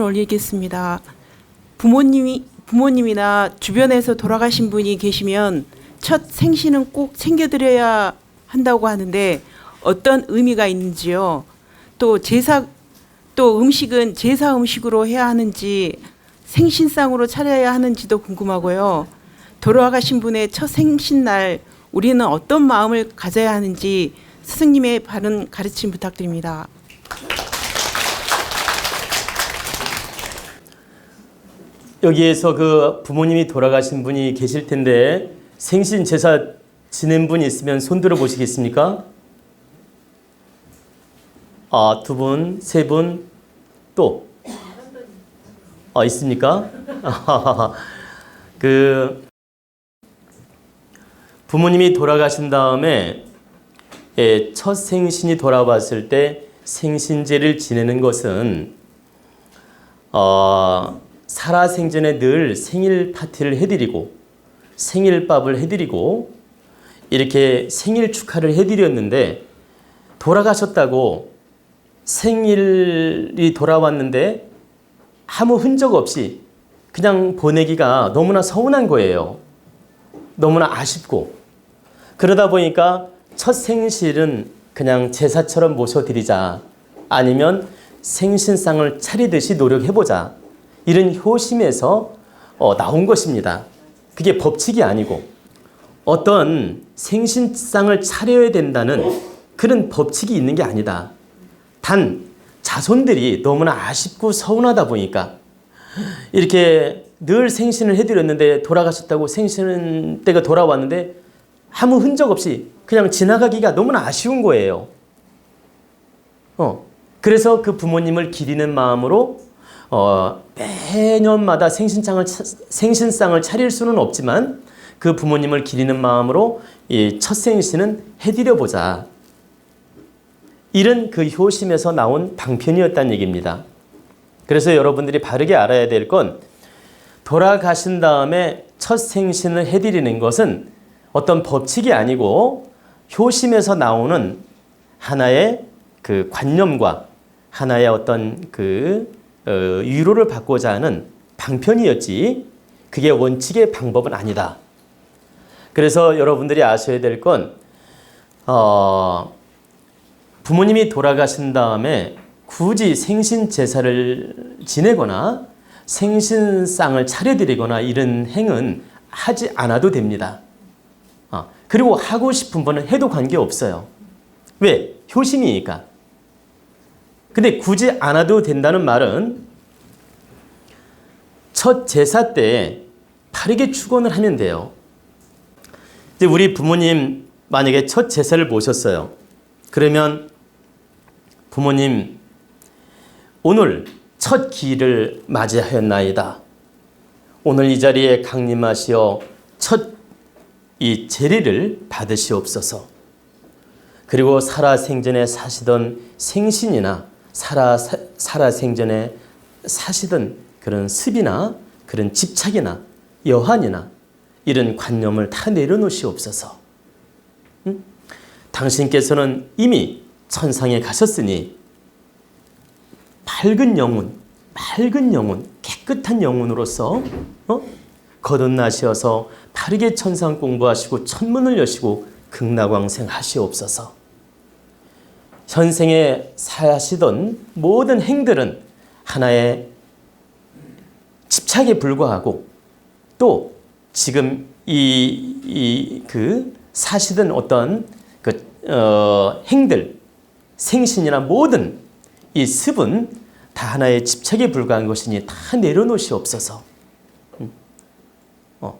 올리겠습니다. 부모님이 부모님이나 주변에서 돌아가신 분이 계시면 첫 생신은 꼭 챙겨드려야 한다고 하는데 어떤 의미가 있는지요? 또 제사 또 음식은 제사 음식으로 해야 하는지 생신상으로 차려야 하는지도 궁금하고요. 돌아가신 분의 첫 생신 날 우리는 어떤 마음을 가져야 하는지 스승님의 바른 가르침 부탁드립니다. 여기에서 그 부모님이 돌아가신 분이 계실 텐데 생신 제사 지낸 분 있으면 손 들어 보시겠습니까? 아, 두 분, 세 분, 또. 아, 있습니까? 그 부모님이 돌아가신 다음에 예, 첫 생신이 돌아왔을 때 생신제를 지내는 것은 어, 살아생전에 늘 생일 파티를 해드리고 생일밥을 해드리고 이렇게 생일 축하를 해드렸는데 돌아가셨다고 생일이 돌아왔는데 아무 흔적 없이 그냥 보내기가 너무나 서운한 거예요. 너무나 아쉽고 그러다 보니까 첫 생실은 그냥 제사처럼 모셔드리자 아니면 생신상을 차리듯이 노력해보자 이런 효심에서 어, 나온 것입니다. 그게 법칙이 아니고 어떤 생신상을 차려야 된다는 그런 법칙이 있는 게 아니다. 단 자손들이 너무나 아쉽고 서운하다 보니까 이렇게 늘 생신을 해드렸는데 돌아가셨다고 생신 때가 돌아왔는데 아무 흔적 없이 그냥 지나가기가 너무나 아쉬운 거예요. 어, 그래서 그 부모님을 기리는 마음으로 어, 매년마다 생신상을 차- 생신상을 차릴 수는 없지만 그 부모님을 기리는 마음으로 이 첫 생신은 해드려 보자. 이런 그 효심에서 나온 방편이었다는 얘기입니다. 그래서 여러분들이 바르게 알아야 될 건 돌아가신 다음에 첫 생신을 해드리는 것은 어떤 법칙이 아니고 효심에서 나오는 하나의 그 관념과 하나의 어떤 그 어, 위로를 받고자 하는 방편이었지 그게 원칙의 방법은 아니다. 그래서 여러분들이 아셔야 될건 어, 부모님이 돌아가신 다음에 굳이 생신 제사를 지내거나 생신상을 차려드리거나 이런 행은 하지 않아도 됩니다. 아, 그리고 하고 싶은 분은 해도 관계 없어요. 왜? 효심이니까. 근데 굳이 안 해도 된다는 말은 첫 제사 때 바르게 축원을 하면 돼요. 이제 우리 부모님 만약에 첫 제사를 모셨어요. 그러면 부모님 오늘 첫 기를 맞이하였나이다. 오늘 이 자리에 강림하시어 첫이 제리를 받으시옵소서. 그리고 살아 생전에 사시던 생신이나 살아 살아 생전에 사시던 그런 습이나 그런 집착이나 여한이나 이런 관념을 다 내려놓으시옵소서. 응? 당신께서는 이미 천상에 가셨으니 밝은 영혼, 밝은 영혼, 깨끗한 영혼으로서 어? 거듭나시어서 바르게 천상 공부하시고 천문을 여시고 극락왕생 하시옵소서. 현생에 사시던 모든 행들은 하나의 집착에 불과하고 또 지금 이그 사시던 어떤 그 어, 행들 생신이나 모든 이 습은 다 하나의 집착에 불과한 것이니 다 내려놓으시옵소서. 음. 어,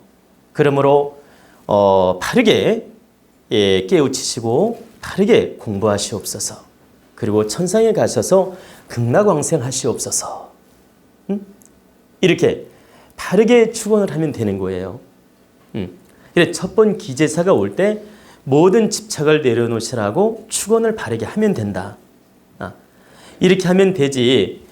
그러므로 어, 바르게 예, 깨우치시고 바르게 공부하시옵소서. 그리고 천상에 가셔서 극락왕생 하시옵소서. 음? 이렇게 바르게 축원을 하면 되는 거예요. 음. 그래 첫번 기제사가 올 때 모든 집착을 내려놓으시라고 축원을 바르게 하면 된다. 아, 이렇게 하면 되지.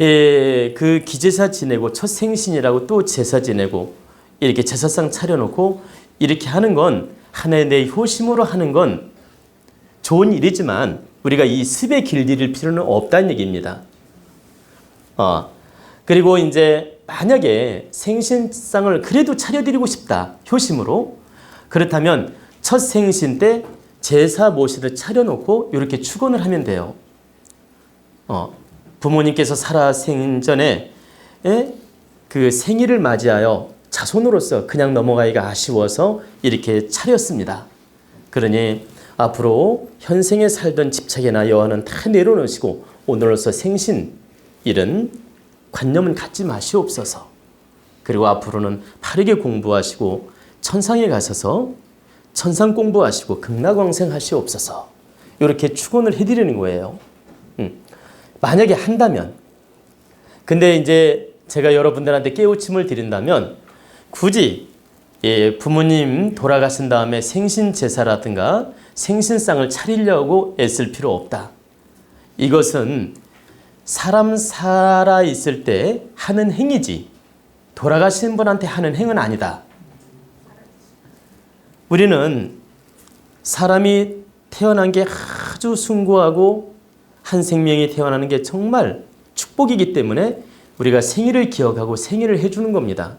예, 그 기제사 지내고 첫 생신이라고 또 제사 지내고 이렇게 제사상 차려놓고 이렇게 하는 건 하나의 내 효심으로 하는 건 좋은 일이지만 우리가 이 습에 길들일 필요는 없다는 얘기입니다. 어, 그리고 이제 만약에 생신상을 그래도 차려드리고 싶다. 효심으로. 그렇다면 첫 생신 때 제사 모시듯 차려놓고 이렇게 축원을 하면 돼요. 어, 부모님께서 살아 생전에 에? 그 생일을 맞이하여 자손으로서 그냥 넘어가기가 아쉬워서 이렇게 차렸습니다. 그러니 앞으로 현생에 살던 집착이나 여한은 다 내려놓으시고 오늘로서 생신 이런 관념은 갖지 마시옵소서. 그리고 앞으로는 바르게 공부하시고 천상에 가셔서 천상 공부하시고 극락왕생하시옵소서. 이렇게 축원을 해드리는 거예요. 음. 만약에 한다면, 근데 이제 제가 여러분들한테 깨우침을 드린다면 굳이 예, 부모님 돌아가신 다음에 생신 제사라든가 생신상을 차리려고 애쓸 필요 없다. 이것은 사람 살아 있을 때 하는 행위지 돌아가신 분한테 하는 행은 아니다. 우리는 사람이 태어난 게 아주 숭고하고 한 생명이 태어나는 게 정말 축복이기 때문에 우리가 생일을 기억하고 생일을 해주는 겁니다.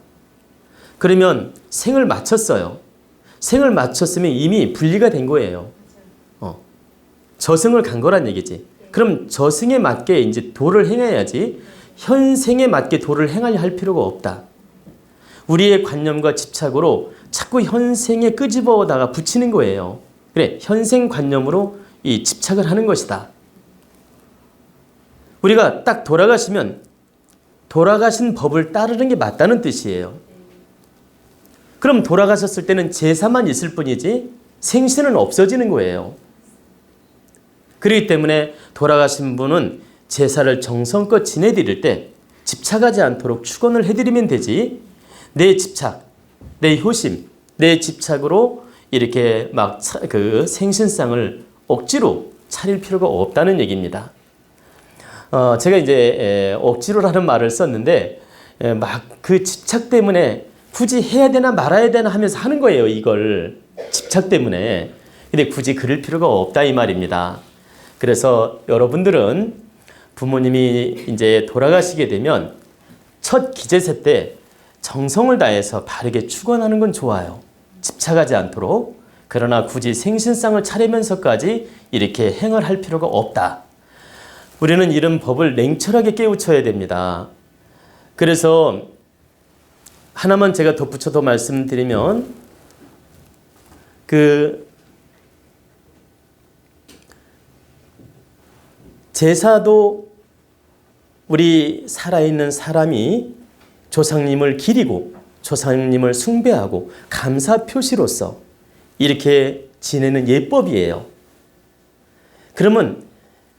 그러면 생을 마쳤어요. 생을 마쳤으면 이미 분리가 된 거예요. 어. 저승을 간 거란 얘기지. 그럼 저승에 맞게 이제 도를 행해야지 현생에 맞게 도를 행하려 할 필요가 없다. 우리의 관념과 집착으로 자꾸 현생에 끄집어다가 붙이는 거예요. 그래, 현생 관념으로 이 집착을 하는 것이다. 우리가 딱 돌아가시면 돌아가신 법을 따르는 게 맞다는 뜻이에요. 그럼 돌아가셨을 때는 제사만 있을 뿐이지 생신은 없어지는 거예요. 그렇기 때문에 돌아가신 분은 제사를 정성껏 지내드릴 때 집착하지 않도록 축원을 해드리면 되지 내 집착, 내 효심, 내 집착으로 이렇게 막 그 생신상을 억지로 차릴 필요가 없다는 얘기입니다. 어, 제가 이제 에, 억지로라는 말을 썼는데 막 그 집착 때문에 굳이 해야 되나 말아야 되나 하면서 하는 거예요. 이걸 집착 때문에. 근데 굳이 그럴 필요가 없다 이 말입니다. 그래서 여러분들은 부모님이 이제 돌아가시게 되면 첫 기제세 때 정성을 다해서 바르게 축원하는 건 좋아요. 집착하지 않도록. 그러나 굳이 생신상을 차리면서까지 이렇게 행을 할 필요가 없다. 우리는 이런 법을 냉철하게 깨우쳐야 됩니다. 그래서 하나만 제가 덧붙여 더 말씀드리면 그 제사도 우리 살아있는 사람이 조상님을 기리고 조상님을 숭배하고 감사 표시로서 이렇게 지내는 예법이에요. 그러면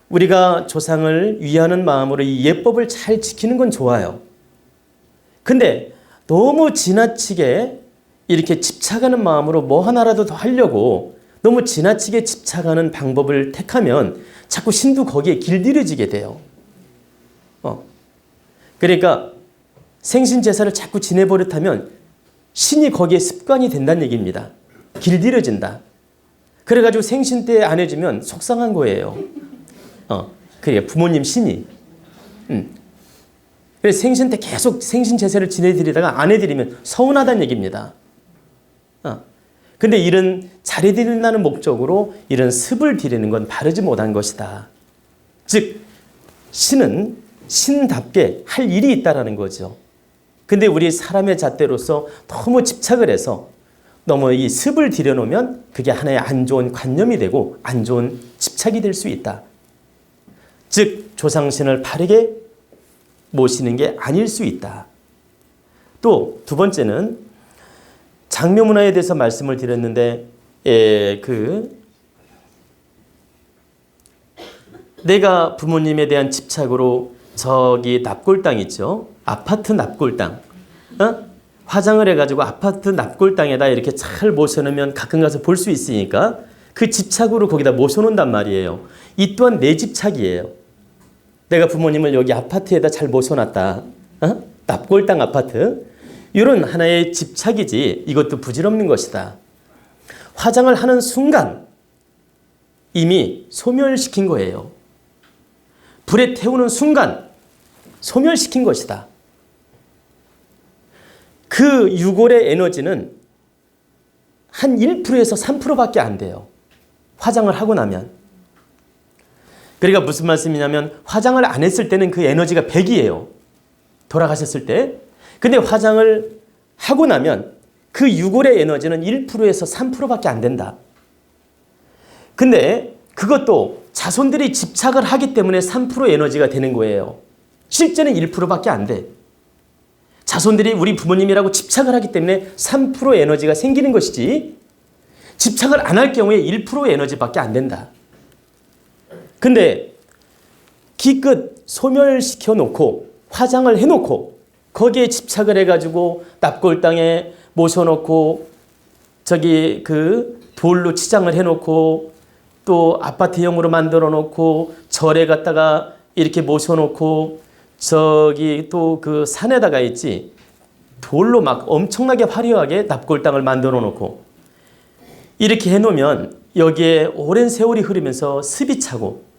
우리가 조상을 위하는 마음으로 이 예법을 잘 지키는 건 좋아요. 근데 너무 지나치게 이렇게 집착하는 마음으로 뭐 하나라도 더 하려고 너무 지나치게 집착하는 방법을 택하면 자꾸 신도 거기에 길들여지게 돼요. 어. 그러니까 생신 제사를 자꾸 지내버릇하면 신이 거기에 습관이 된다는 얘기입니다. 길들여진다. 그래가지고 생신 때 안 해주면 속상한 거예요. 어, 그래 부모님 신이. 음. 그래서 생신 때 계속 생신 제사를 지내드리다가 안 해드리면 서운하다는 얘기입니다. 어. 근데 이런 잘해드린다는 목적으로 이런 습을 드리는 건 바르지 못한 것이다. 즉, 신은 신답게 할 일이 있다라는 거죠. 근데 우리 사람의 잣대로서 너무 집착을 해서 너무 이 습을 들여놓으면 그게 하나의 안 좋은 관념이 되고 안 좋은 집착이 될 수 있다. 즉, 조상신을 바르게 모시는 게 아닐 수 있다. 또 두 번째는 장묘 문화에 대해서 말씀을 드렸는데, 예, 그 내가 부모님에 대한 집착으로 저기 납골당 있죠. 아파트 납골당. 어? 화장을 해가지고 아파트 납골당에다 이렇게 잘 모셔놓으면 가끔 가서 볼 수 있으니까 그 집착으로 거기다 모셔놓는단 말이에요. 이 또한 내 집착이에요. 내가 부모님을 여기 아파트에다 잘 모셔놨다. 어? 납골당 아파트. 이런 하나의 집착이지 이것도 부질없는 것이다. 화장을 하는 순간 이미 소멸시킨 거예요. 불에 태우는 순간 소멸시킨 것이다. 그 유골의 에너지는 한 1%에서 3%밖에 안 돼요. 화장을 하고 나면. 그러니까 무슨 말씀이냐면 화장을 안 했을 때는 그 에너지가 100이에요. 돌아가셨을 때. 근데 화장을 하고 나면 그 유골의 에너지는 1%에서 3%밖에 안 된다. 근데 그것도 자손들이 집착을 하기 때문에 3% 에너지가 되는 거예요. 실제는 1%밖에 안 돼. 자손들이 우리 부모님이라고 집착을 하기 때문에 3% 에너지가 생기는 것이지 집착을 안 할 경우에 1% 에너지밖에 안 된다. 근데 기껏 소멸시켜 놓고 화장을 해 놓고 거기에 집착을 해 가지고 납골당에 모셔 놓고 저기 그 돌로 치장을 해 놓고 또 아파트형으로 만들어 놓고 절에 갖다가 이렇게 모셔 놓고 저기 또 그 산에다가 있지 돌로 막 엄청나게 화려하게 납골당을 만들어 놓고 이렇게 해 놓으면 여기에 오랜 세월이 흐르면서 습이 차고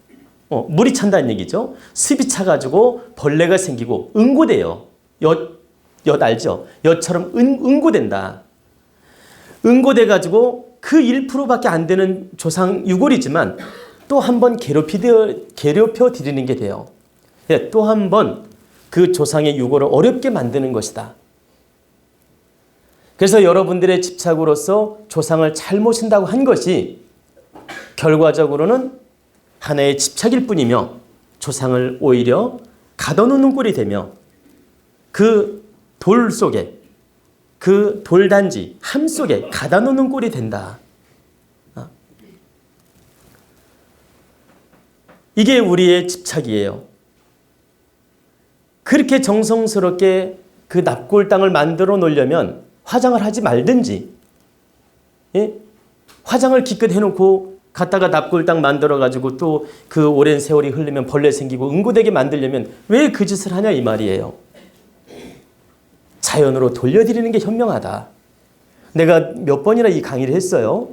어, 물이 찬다는 얘기죠. 습이 차가지고 벌레가 생기고 응고돼요. 엿, 엿 알죠? 엿처럼 은, 응고된다. 응고돼 가지고 그 1%밖에 안 되는 조상 유골이지만 또 한 번 괴롭혀 드리는 게 돼요. 예, 또한 번 그 조상의 유골을 어렵게 만드는 것이다. 그래서 여러분들의 집착으로서 조상을 잘 모신다고 한 것이 결과적으로는 하나의 집착일 뿐이며 조상을 오히려 가둬놓는 꼴이 되며 그 돌 속에 그 돌단지 함 속에 가다 놓는 꼴이 된다. 어. 이게 우리의 집착이에요. 그렇게 정성스럽게 그 납골 땅을 만들어 놓으려면 화장을 하지 말든지, 예? 화장을 기껏 해놓고 갖다가 납골 땅 만들어 가지고 또 그 오랜 세월이 흐르면 벌레 생기고 응고되게 만들려면 왜 그 짓을 하냐 이 말이에요. 자연으로 돌려드리는 게 현명하다. 내가 몇 번이나 이 강의를 했어요.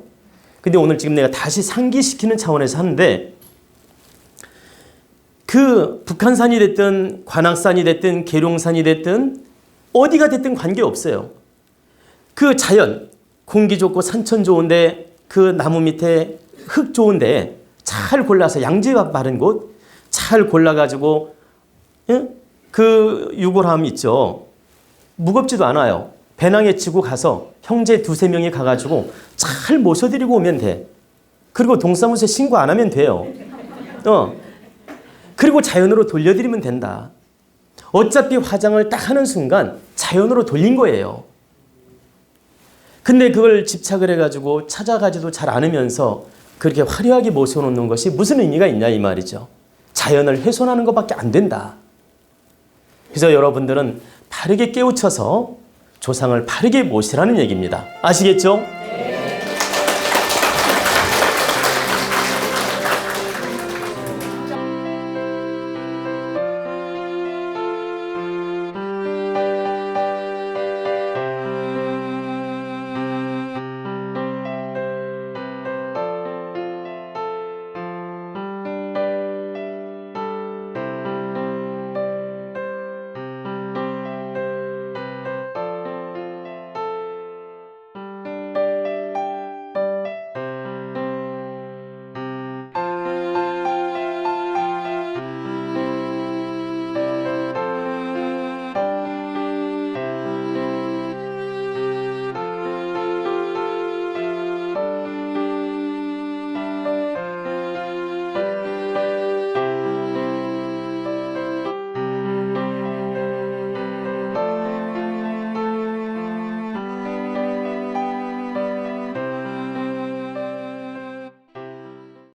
근데 오늘 지금 내가 다시 상기시키는 차원에서 하는데 그 북한산이 됐든 관악산이 됐든 계룡산이 됐든 어디가 됐든 관계없어요. 그 자연, 공기 좋고 산천 좋은데 그 나무 밑에 흙 좋은데 잘 골라서 양지밥 바른 곳 잘 골라가지고 예? 그 유골함 있죠. 무겁지도 않아요. 배낭에 치고 가서 형제 두세 명이 가가지고 잘 모셔드리고 오면 돼. 그리고 동사무소에 신고 안 하면 돼요. 어. 그리고 자연으로 돌려드리면 된다. 어차피 화장을 딱 하는 순간 자연으로 돌린 거예요. 근데 그걸 집착을 해가지고 찾아가지도 잘 않으면서 그렇게 화려하게 모셔놓는 것이 무슨 의미가 있냐 이 말이죠. 자연을 훼손하는 것밖에 안 된다. 그래서 여러분들은 바르게 깨우쳐서 조상을 바르게 모시라는 얘기입니다. 아시겠죠?